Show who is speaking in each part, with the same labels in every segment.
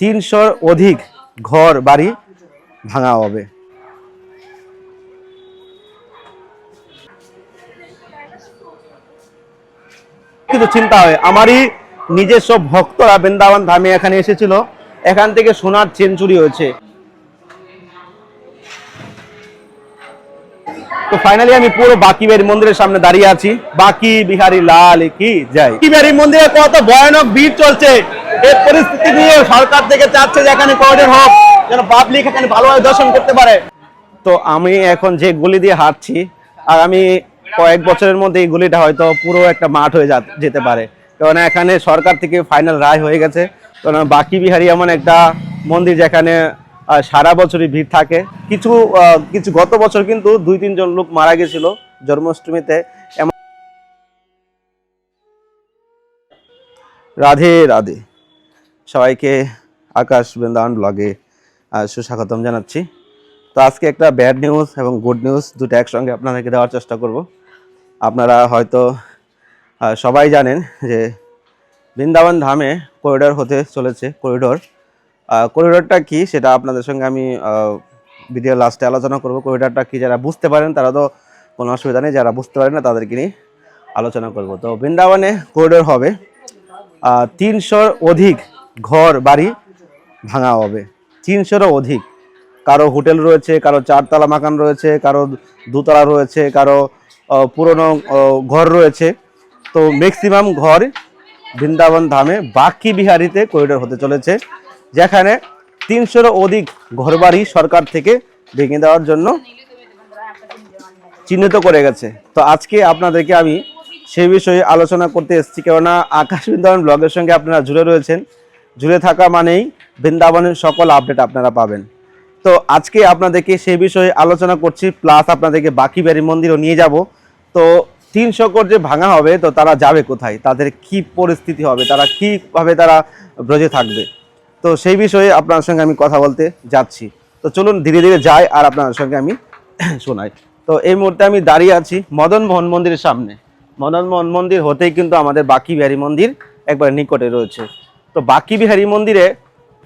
Speaker 1: তিনশোর অধিক ঘর বাড়ি ভাঙা হবে। কিন্তু চিন্তা হয়, আমারই নিজস্ব ভক্তরা বৃন্দাবন ধামে এখানে এসেছিল, এখান থেকে সোনার চেন চুরি হয়েছে। তো ফাইনালি আমি পুরো বাকি বাড়ি মন্দিরের সামনে দাঁড়িয়ে আছি, বাকি বিহারি লাল কি যাই বাড়ি মন্দিরে কত ভয়ানক ভিড় চলছে। এই পরিস্থিতি নিয়ে সরকার থেকে চাচ্ছে যে এখানে করিডোর হোক, যেন পাবলিক এখানে ভালোভাবে দর্শন করতে পারে। তো আমি এখন যে গলি দিয়ে হাঁটছি আর আমি কয়েক বছরের মধ্যে এই গলিটা হয়তো পুরো একটা মাঠ হয়ে যেতে পারে। কারণ এখানে সরকার থেকে ফাইনাল রায় হয়ে গেছে। কারণ বাকি বিহারি এমন একটা মন্দির যেখানে সারা বছরই ভিড় থাকে। কিছু কিছু গত বছর কিন্তু দুই, তিনজন লোক মারা গেছিল জন্মাষ্টমীতে। এমন রাধে রাধে। সবাইকে আকাশ বৃন্দাবন ব্লগে সুস্বাগতম জানাচ্ছি। তো আজকে একটা ব্যাড নিউজ এবং গুড নিউজ দুটো একসঙ্গে আপনাদেরকে দেওয়ার চেষ্টা করব। আপনারা হয়তো সবাই জানেন যে বৃন্দাবন ধামে করিডোর হতে চলেছে করিডোর করিডোরটা কি সেটা আপনাদের সঙ্গে আমি ভিডিও লাস্টে আলোচনা করব। করিডোরটা কি যারা বুঝতে পারেন তারা তো কোনো অসুবিধা নেই, যারা বুঝতে পারেন না তাদেরকে নিয়ে আলোচনা করব। তো বৃন্দাবনে করিডোর হবে তিনশোর অধিক ঘর, বাড়ি ভাঙা হবে। তিনশোরও অধিক। কারও হোটেল রয়েছে, কারও চারতলা মাকান রয়েছে, কারও দুতলা রয়েছে, কারও পুরনো ঘর রয়েছে। তো ম্যাক্সিমাম ঘর বৃন্দাবন ধামে বাকি বিহারিতে করিডোর হতে চলেছে, যেখানে তিনশোরও অধিক ঘরবাড়ি সরকার থেকে ভেঙে দেওয়ার জন্য চিহ্নিত করে গেছে। তো আজকে আপনাদেরকে আমি সেই বিষয়ে আলোচনা করতে এসেছি, কেননা আকাশ বৃন্দাবন ব্লগের সঙ্গে আপনারা জুড়ে রয়েছেন। জুড়ে থাকা মানেই বৃন্দাবনের সকল আপডেট আপনারা পাবেন। তো আজকে আপনাদেরকে সেই বিষয়ে আলোচনা করছি, প্লাস আপনাদেরকে বাকি বাড়ি মন্দিরও নিয়ে যাব। তো তিন শকর যে ভাঙা হবে, তো তারা যাবে কোথায়? তাদের কি পরিস্থিতি হবে? তারা কীভাবে তারা ব্রজে থাকবে? তো সেই বিষয়ে আপনার সঙ্গে আমি কথা বলতে যাচ্ছি। তো চলুন ধীরে ধীরে যাই আর আপনার সঙ্গে আমি শোনাই। তো এই মুহূর্তে আমি দাঁড়িয়ে আছি মদন মোহন মন্দিরের সামনে। মদন মোহন মন্দির হতেই কিন্তু আমাদের বাকি বিহারী মন্দির একবার নিকটে রয়েছে। তো বাকি বিহারী মন্দিরে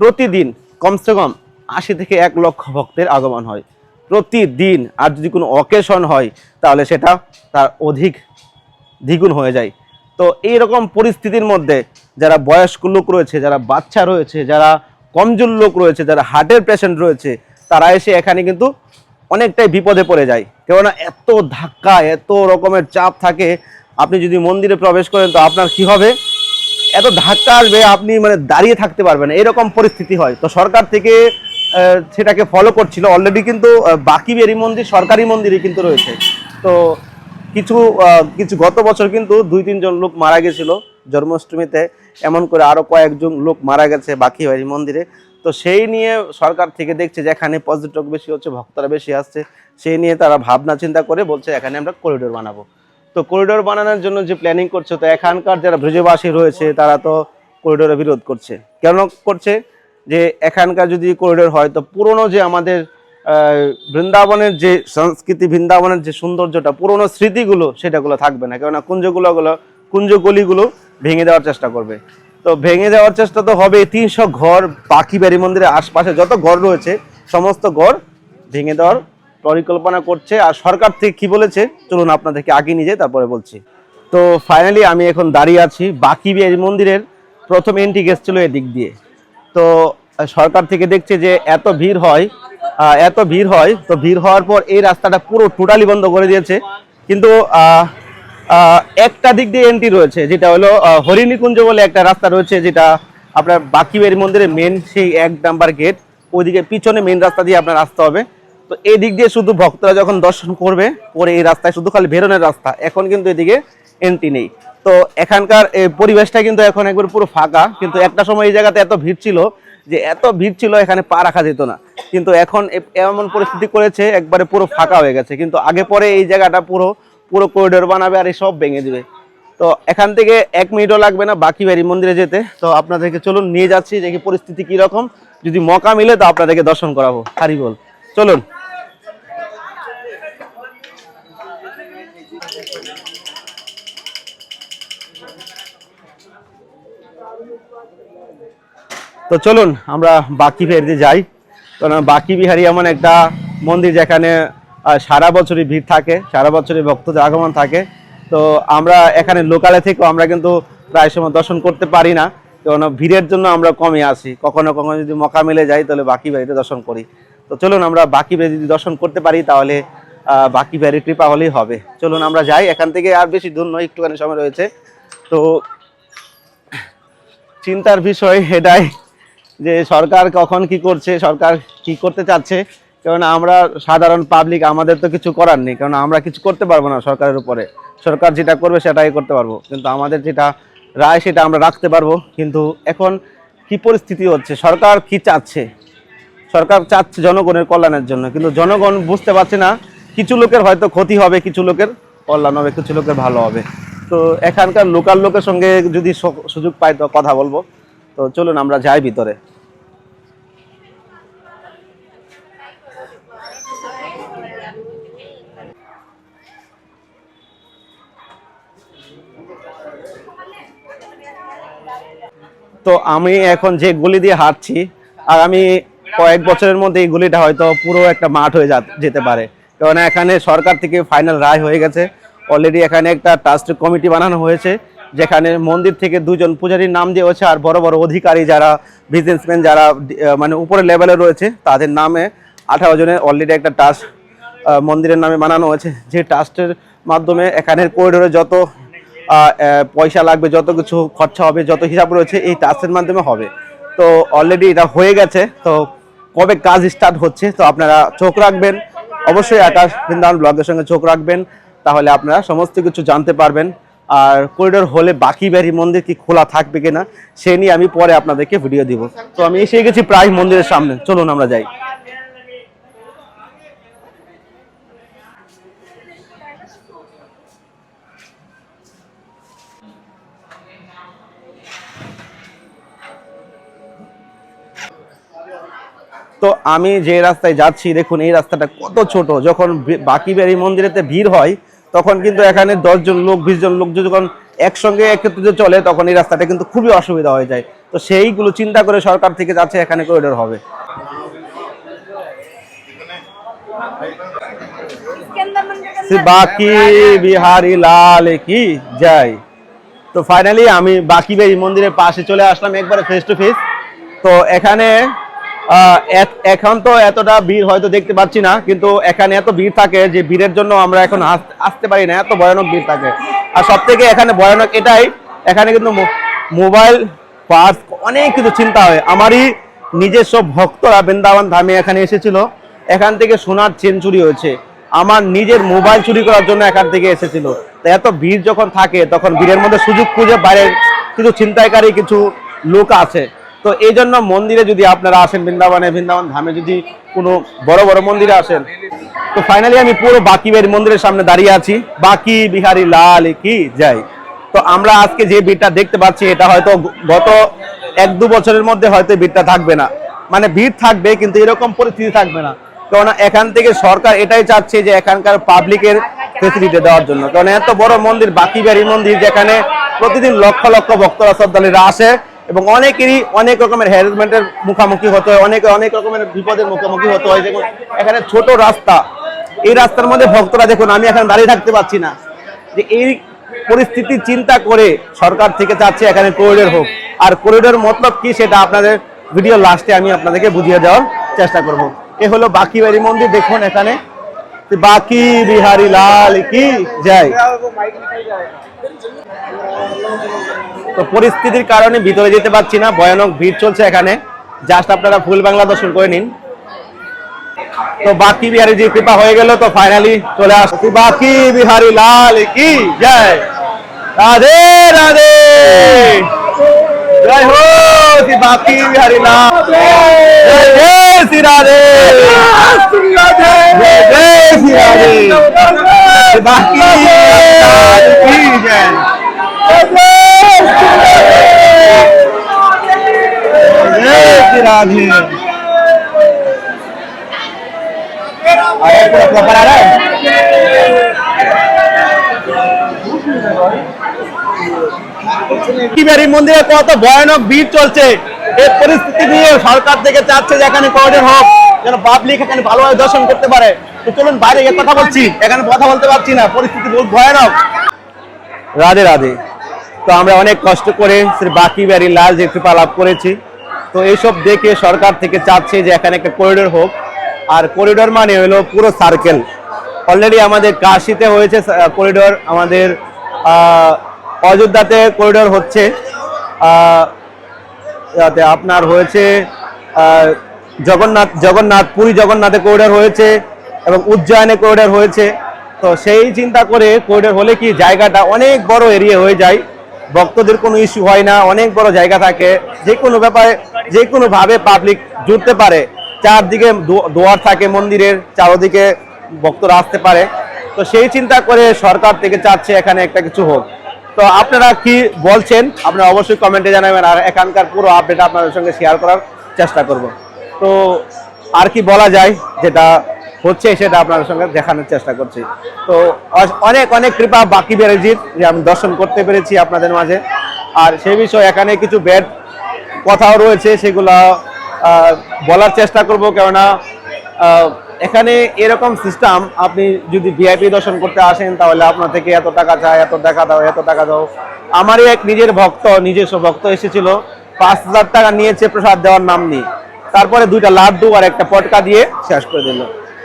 Speaker 1: প্রতিদিন কমসে কম আশি থেকে এক লক্ষ ভক্তের আগমন হয়। প্রতিদিন। আর যদি কোনো অকেশন হয়, তাহলে সেটা তার অধিক দ্বিগুণ হয়ে যায়। তো এই রকম পরিস্থিতির মধ্যে যারা বয়স্ক লোক রয়েছে, যারা বাচ্চা রয়েছে, যারা কমজোর লোক রয়েছে, যারা হার্টের পেশেন্ট রয়েছে, তারা এসে এখানে কিন্তু অনেকটাই বিপদে পড়ে যায়। কেননা এত ধাক্কা, এত রকমের চাপ থাকে। আপনি যদি মন্দিরে প্রবেশ করেন, তো আপনার কি হবে? এত ধাক্কা আসবে, আপনি মানে দাঁড়িয়ে থাকতে পারবেন এরকম পরিস্থিতি হয়। তো সরকার থেকে সেটাকে ফলো করছিল। অলরেডি কিন্তু বাকি বেরি মন্দির, সরকারি মন্দিরই কিন্তু রয়েছে। তো কিছু কিছু গত বছর কিন্তু দুই, তিনজন লোক মারা গেছিল জন্মাষ্টমীতে। এমন করে আরও কয়েকজন লোক মারা গেছে বাকি বাড়ি মন্দিরে। তো সেই নিয়ে সরকার থেকে দেখছে যে এখানে পর্যটক বেশি হচ্ছে, ভক্তরা বেশি আসছে। সেই নিয়ে তারা ভাবনা চিন্তা করে বলছে, এখানে আমরা করিডোর বানাবো। তো করিডোর বানানোর জন্য যে প্ল্যানিং করছে, তো এখানকার যারা ব্রজবাসী রয়েছে, তারা তো করিডোরে বিরোধ করছে। কেন করছে? যে এখানকার যদি করিডোর হয়, তো পুরনো যে আমাদের বৃন্দাবনের যে সংস্কৃতি, বৃন্দাবনের যে সৌন্দর্যটা, পুরনো স্মৃতিগুলো, সেটাগুলো থাকবে না। কেননা কুঞ্জগুলো গুলো কুঞ্জ গলিগুলো ভেঙে দেওয়ার চেষ্টা করবে। তো ভেঙে দেওয়ার চেষ্টা তো হবে তিনশো ঘর পাখি বাড়ি মন্দিরের আশপাশে যত ঘর রয়েছে, সমস্ত ঘর ভেঙে দেওয়ার পরিকল্পনা করছে আর সরকার থেকে কি বলেছে? চলুন আপনাদেরকে আগে নিয়ে যাই, তারপরে বলছি। তো ফাইনালি আমি এখন দাঁড়িয়ে আছি বাকি মন্দিরের প্রথম এন্ট্রি গেট ছিল এদিক দিয়ে। তো সরকার থেকে দেখছে যে এত ভিড় হয় এত ভিড় হয়, তো ভিড় হওয়ার পর এই রাস্তাটা পুরো টোটালি বন্ধ করে দিয়েছে। কিন্তু একটা দিক দিয়ে এন্ট্রি রয়েছে, যেটা হলো হরিণীকুঞ্জ বলে একটা রাস্তা রয়েছে, যেটা আপনার বাকি বাড়ি মন্দিরের মেন সেই এক নাম্বার গেট ওইদিকে পিছনে মেন রাস্তা দিয়ে আপনার আসতে হবে। তো এই দিক দিয়ে শুধু ভক্তরা যখন দর্শন করবে, করে এই রাস্তায় শুধু খালি বেরোনোর রাস্তা, এখন কিন্তু এদিকে এন্ট্রি নেই। তো এখানকার পরিবেশটা কিন্তু এখন একবার পুরো ফাঁকা, কিন্তু একটা সময় এই জায়গাতে এত ভিড় ছিল যে এত ভিড় ছিল এখানে পা রাখা যেত না। কিন্তু এখন এমন পরিস্থিতি করেছে, একবারে পুরো ফাঁকা হয়ে গেছে। কিন্তু আগে পরে এই জায়গাটা পুরো পুরো করিডোর বানাবে আর এই সব ভেঙে দিবে। তো এখান থেকে এক মিনিটও লাগবে না, বাকি বাড়ি মন্দিরে যেতে। তো আপনাদেরকে চলুন নিয়ে যাচ্ছি কি পরিস্থিতি কীরকম। যদি মকা মিলে, তো আপনাদেরকে দর্শন করাবো। হারি বল। চলুন। তো চলুন, আমরা বাকি বিহারিতে যাই। কারণ বাকি বিহারি এমন একটা মন্দির যেখানে সারা বছরই ভিড় থাকে, সারা বছরই ভক্তদের আগমন থাকে। তো আমরা এখানে লোকালে থেকেও আমরা কিন্তু প্রায় সময় দর্শন করতে পারি না। কারণ ভিড়ের জন্য আমরা কমে আসি। কখনো কখনো যদি মকা মিলে যাই, তাহলে বাকি বাড়িতে দর্শন করি। তো চলুন, আমরা বাকি বাড়ি যদি দর্শন করতে পারি, তাহলে বাকি বাড়ির কৃপা হলেই হবে। চলুন, আমরা যাই। এখান থেকে আর বেশি দূর নয়, একটুখানি সময় রয়েছে। তো চিন্তার বিষয় এটাই যে সরকার কখন কি করছে, সরকার কি করতে চাচ্ছে, কারণ আমরা সাধারণ পাবলিক আমাদের তো কিছু করার নেই, কারণ আমরা কিছু করতে পারব না সরকারের উপরে। সরকার যেটা করবে সেটাই করতে পারব, কিন্তু আমাদের যেটা রায় সেটা আমরা রাখতে পারব, কিন্তু এখন কি পরিস্থিতি হচ্ছে, সরকার কি চাচ্ছে? সরকার চাচ্ছে জনগণের কল্যাণের জন্য, কিন্তু জনগণ বুঝতে পারছে না, কিছু লোকের হয়তো ক্ষতি হবে, কিছু লোকের কল্যাণ হবে, কিছু লোকের ভালো হবে। তো এখানকার লোকাল লোকের সঙ্গে যদি সুযোগ পাই তো কথা বলব। তো চলুন, আমরা যাই ভিতরে। তো আমি এখন যে গলি দিয়ে হাঁটছি আর আমি কয়েক বছরের মধ্যে এই গলিটা হয়তো পুরো একটা মাঠ হয়ে যেতে পারে। কারণ এখানে সরকার থেকে ফাইনাল রায় হয়ে গেছে। অলরেডি এখানে একটা ট্রাস্ট কমিটি বানানো হয়েছে, যেখানে মন্দির থেকে দুজন পূজারীর নাম দেওয়া হয়েছে আর বড় বড় অধিকারী যারা বিজনেসম্যান যারা মানে উপরে লেভেলে রয়েছে, তাদের নামে আঠারো জনের অলরেডি একটা ট্রাস্ট মন্দিরের নামে বানানো হয়েছে। যে ট্রাস্টের মাধ্যমে এখানের করিডোরে যত পয়সা লাগবে, যত কিছু খরচা হবে, যত হিসাব রয়েছে, এই ট্রাস্টের মাধ্যমে হবে। তো অলরেডি এটা হয়ে গেছে, তো কবে কাজ স্টার্ট হচ্ছে, তো আপনারা চোখ রাখবেন। অবশ্যই আকাশ বৃন্দাবন ব্লগের সঙ্গে চোখ রাখবেন। তাহলে আপনারা সমস্ত কিছু জানতে পারবেন। আর করিডোর হলে বাকি বাড়ি মন্দির কি খোলা থাকবে কিনা, সে নিয়ে আমি পরে আপনাদেরকে ভিডিও দিব। তো আমি এসে গেছি প্রায় মন্দিরের সামনে। চলুন আমরা যাই। তো আমি যে রাস্তায় যাচ্ছি, দেখুন এই রাস্তাটা কত ছোট। যখন বাকি বাড়ি মন্দিরেতে ভিড় হয় তখন কিন্তু এখানে দশজন লোক বিশ জন লোক যখন একসঙ্গে একত্রিত চলে, তখন এই রাস্তাটা কিন্তু খুবই অসুবিধা হয়ে যায়। তো সেইগুলো চিন্তা করে সরকার থেকে যাচ্ছে, এখানে করিডোর হবে। বাকি বিহারি লাল, কি জয়। তো ফাইনালি আমি বাকি বাড়ি মন্দিরের পাশে চলে আসলাম, একবারে ফেস টু ফেস তো এখানে এখন তো এতটা ভিড় হয়তো দেখতে পাচ্ছি না, কিন্তু এখানে এত ভিড় থাকে যে ভিড়ের জন্য আমরা এখন আস- আসতে পারি না, এত ভয়ানক ভিড় থাকে। আর সব থেকে এখানে ভয়ানক এটাই, এখানে কিন্তু মোবাইল পার্স, অনেক কিছু চিন্তা হয়। আমারই নিজস্ব ভক্তরা বৃন্দাবন ধামে এখানে এসেছিল, এখান থেকে সোনার চেন চুরি হয়েছে। আমার নিজের মোবাইল চুরি করার জন্য এখান থেকে এসেছিল। তো এত ভিড় যখন থাকে, তখন ভিড়ের মধ্যে সুযোগ খুঁজে বাইরের কিছু ছিনতাইকারী কিছু লোক আছে। তো এই জন্য মন্দিরে যদি আপনারা আসেন বৃন্দাবনে, বৃন্দাবন ধামে যদি কোনো বড় বড় মন্দিরে আসেন, তো ফাইনালি আমি পুরো বাকি বাড়ি মন্দিরের সামনে দাঁড়িয়ে আছি। বাকি বিহারি লাল কি যাই তো আমরা আজকে যে ভিড়টা দেখতে পাচ্ছি, এটা হয়তো গত এক দু বছরের মধ্যে হয়তো ভিড়টা থাকবে না। মানে ভিড় থাকবে, কিন্তু এরকম পরিস্থিতি থাকবে না। কারণ এখান থেকে সরকার এটাই চাচ্ছে যে এখানকার পাবলিকের ফেসিলিটি দেওয়ার জন্য। কারণ এত বড় মন্দির বাকি বাড়ি মন্দির, যেখানে প্রতিদিন লক্ষ লক্ষ ভক্তরা, শ্রদ্ধালীরা আসে এবং অনেকেরই অনেক রকমের হ্যারাসমেন্টের মুখোমুখি হতে হয়, অনেকে অনেক রকমের বিপদের মুখোমুখি হতে হয়। দেখুন, এখানে ছোট রাস্তা, এই রাস্তার মধ্যে ভক্তরা, দেখুন, আমি এখানে দাঁড়িয়ে থাকতে পারছি না। যে এই পরিস্থিতি চিন্তা করে সরকার থেকে চাচ্ছে এখানে করিডোর হোক। আর করিডোর মতলব কি সেটা আপনাদের ভিডিও লাস্টে আমি আপনাদেরকে বুঝিয়ে দেওয়ার চেষ্টা করব। এ হলো বাকি বাড়ি মন্দির, দেখুন এখানে। বাকি বিহারি লাল, কি? জয়। তো পরিস্থিতির কারণে ভিতরে যেতে পারছি না, ভয়ানক ভিড় চলছে এখানে। জাস্ট আপনারা ফুল বাংলা দর্শন করে নিন। তো বাকি বিহারি যে কৃপা হয়ে গেল, তো ফাইনালি চলে আসছি বাকি বিহারি লাল কি? জয়। রাধে রাধে। জয় হো, শ্রী বাকি বিহারি লাল। জয় জয় শ্রী রাধে। জয় শ্রী রাধে। শ্রী বাকি বিহারি লাল কি জয় জয় শ্রী রাধে अरे पूरा प्रॉपर आ रहा है কি বাড়ি মন্দিরে কত ভয়ানক ভিড় চলছে এই পরিস্থিতি নিয়ে সরকার থেকে চাচ্ছে যে এখানে করিডোর হোক যেন পাবলিক এখানে ভালোভাবে দর্শন করতে পারে। তো চলুন বাইরে গিয়ে কথা বলছি। এখানে কথা বলতে পারছি না, পরিস্থিতি বহুত ভয়ানক। রাধে রাধে। তো আমরা অনেক কষ্ট করে শ্রী বাকি বাড়ি লাল কৃপা লাভ করেছি। তো এইসব দেখে সরকার থেকে চাচ্ছে যে এখানে একটা করিডোর হোক। আর করিডোর মানে হলো পুরো সার্কেল অলরেডি আমাদের কাশিতে হয়েছে করিডোর আমাদের অযোধ্যাতে করিডোর হচ্ছে। আপনার হয়েছে জগন্নাথ জগন্নাথ, পুরী জগন্নাথে করিডোর হয়েছে এবং উজ্জয়নে করিডোর হয়েছে। তো সেই চিন্তা করে করিডোর হলে কি জায়গাটা অনেক বড় এরিয়া হয়ে যায়। ভক্তদের কোনো ইস্যু হয় না, অনেক বড় জায়গা থাকে। যে কোনো ব্যাপারে, যে কোনো ভাবে পাবলিক জুড়তে পারে। চারদিকে দোয়ার থাকে মন্দিরের, চারদিকে ভক্তরা আসতে পারে। তো সেই চিন্তা করে সরকার থেকে চাচ্ছে এখানে একটা কিছু হোক। তো আপনারা কি বলছেন? আপনারা অবশ্যই কমেন্টে জানাবেন আর এখানকার পুরো আপডেট আপনাদের সঙ্গে শেয়ার করার চেষ্টা করব। তো আর কি বলা যায়, যেটা হচ্ছে সেটা আপনাদের সঙ্গে দেখানোর চেষ্টা করছি। তো অনেক অনেক কৃপা বাকি বেড়েজির যে আমি দর্শন করতে পেরেছি আপনাদের মাঝে। আর সেই বিষয়ে এখানে কিছু ব্যাড কথাও রয়েছে, সেগুলো বলার চেষ্টা করব। কেননা এখানে এরকম সিস্টেম আপনি যদি ভিআইপি দর্শন করতে আসেন, তাহলে আপনার থেকে এত টাকা চায় এত টাকা দাও, এত টাকা দাও। আমারই এক নিজের ভক্ত, নিজস্ব ভক্ত এসেছিল, পাঁচ হাজার টাকা নিয়েছে প্রসাদ দেওয়ার নাম নিয়ে। তারপরে দুইটা লাড্ডু আর একটা পটকা দিয়ে শেষ করে দিল।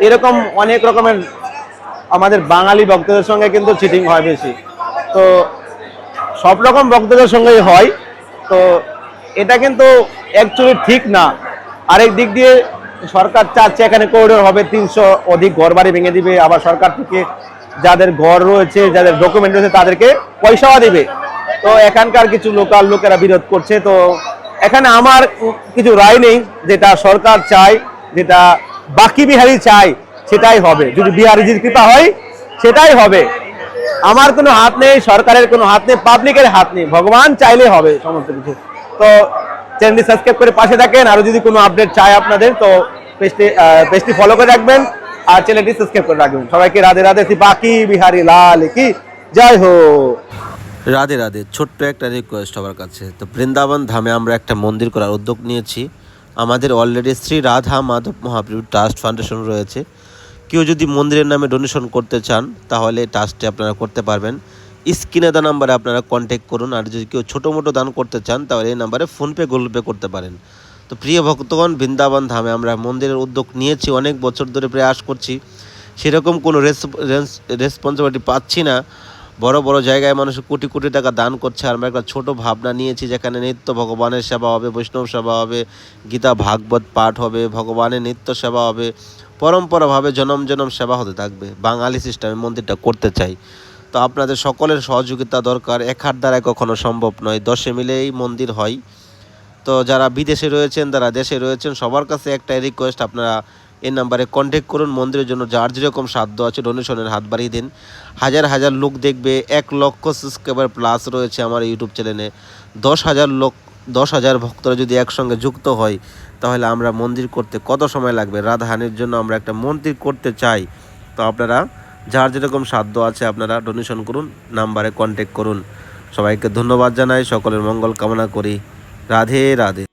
Speaker 1: এরকম অনেক রকমের আমাদের বাঙালি ভক্তদের সঙ্গে কিন্তু চিটিং হয় বেশি। তো সব রকম ভক্তদের সঙ্গেই হয়। তো এটা কিন্তু অ্যাকচুয়ালি ঠিক না। আরেক দিক দিয়ে সরকার চাচ্ছে এখানে করিডোর হবে, তিনশো অধিক ঘর বাড়ি ভেঙে দিবে। আবার সরকার থেকে যাদের ঘর রয়েছে, যাদের ডকুমেন্ট রয়েছে, তাদেরকে পয়সাও দিবে। তো এখানকার কিছু লোকাল লোকেরা বিরোধ করছে। তো এখানে আমার কিছু রায় নেই, যেটা সরকার চায়, যেটা বাকি বিহারি চায়, সেটাই হবে। যদি বিহারিজির কৃপা হয়, সেটাই হবে। আমার কোনো হাত নেই, সরকারের কোনো হাত নেই, পাবলিকের হাত নেই। ভগবান চাইলে হবে সমস্ত কিছু। তো চ্যানেলটি সাবস্ক্রাইব করে পাশে থাকেন। আরও যদি কোনো আপডেট চাই আপনাদের, তো পেজটি পেজটি ফলো করে রাখবেন আর চ্যানেলটি সাবস্ক্রাইব করে রাখবেন। সবাইকে রাধে রাধে বাকি বিহারি লাল কি। জয় হো
Speaker 2: রাধে রাধে, ছোট্ট একটা রিকোয়েস্ট সবার কাছে। তো বৃন্দাবন ধামে আমরা একটা মন্দির করার উদ্যোগ নিয়েছি। আমাদের already Shri Radha Madhab Mahaprabhu trust foundation রয়েছে। কেউ যদি মন্দিরের নামে ডোনেশন করতে চান, তাহলে ট্রাস্টে আপনারা করতে পারবেন। স্ক্রিনে দা নাম্বারে আপনারা কন্ট্যাক্ট করুন, আর যদি কেউ ছোটো মোটো দান করতে চান, তাহলে এই নাম্বারে ফোনপে গুগল পে করতে পারেন। তো প্রিয় ভক্তগণ, বৃন্দাবন ধামে আমরা মন্দিরের উদ্যোগ নিয়েছি, অনেক বছর ধরে প্রয়াস করছি। সেরকম কোনো রেসপন্সিবিলিটি পাচ্ছি না। বড় বড় জায়গায় মানুষ কোটি কোটি টাকা দান করছে। আমরা একটা ছোট ভাবনা নিয়েছি যেখানে নিত্য ভগবানের সেবা হবে, বৈষ্ণব সেবা হবে, গীতা, ভাগবত পাঠ হবে, ভগবানের নিত্য সেবা হবে, পরম্পরাভাবে জনম জনম সেবা হতে থাকবে। বাঙালি সিস্টেমে মন্দিরটা করতে চাই। তো আপনাদের সকলের সহযোগিতা দরকার, এক হাত দ্বারায় কখনো সম্ভব নয়। দশে মিলেই মন্দির হয়। তো যারা বিদেশে রয়েছেন, যারা দেশে রয়েছেন, সবার কাছে একটা রিকোয়েস্ট আপনারা এই নাম্বারে কন্ট্যাক্ট করুন, মন্দিরের জন্য যার যেরকম সাধ্য আছে ডোনেশনের হাত বাড়িয়ে দিন। হাজার হাজার লোক দেখবে, এক লক্ষ সাবস্ক্রাইবার প্লাস রয়েছে আমার ইউটিউব চ্যানেলে দশ হাজার লোক, দশ হাজার ভক্তরা যদি একসঙ্গে যুক্ত হয়, তাহলে আমরা মন্দির করতে কত সময় লাগবে? রাধাহানির জন্য আমরা একটা মন্দির করতে চাই। তো আপনারা যার যেরকম সাধ্য আছে আপনারা ডোনেশন করুন, নাম্বারে কন্ট্যাক্ট করুন। সবাইকে ধন্যবাদ জানাই, সকলের মঙ্গল কামনা করি। রাধে রাধে।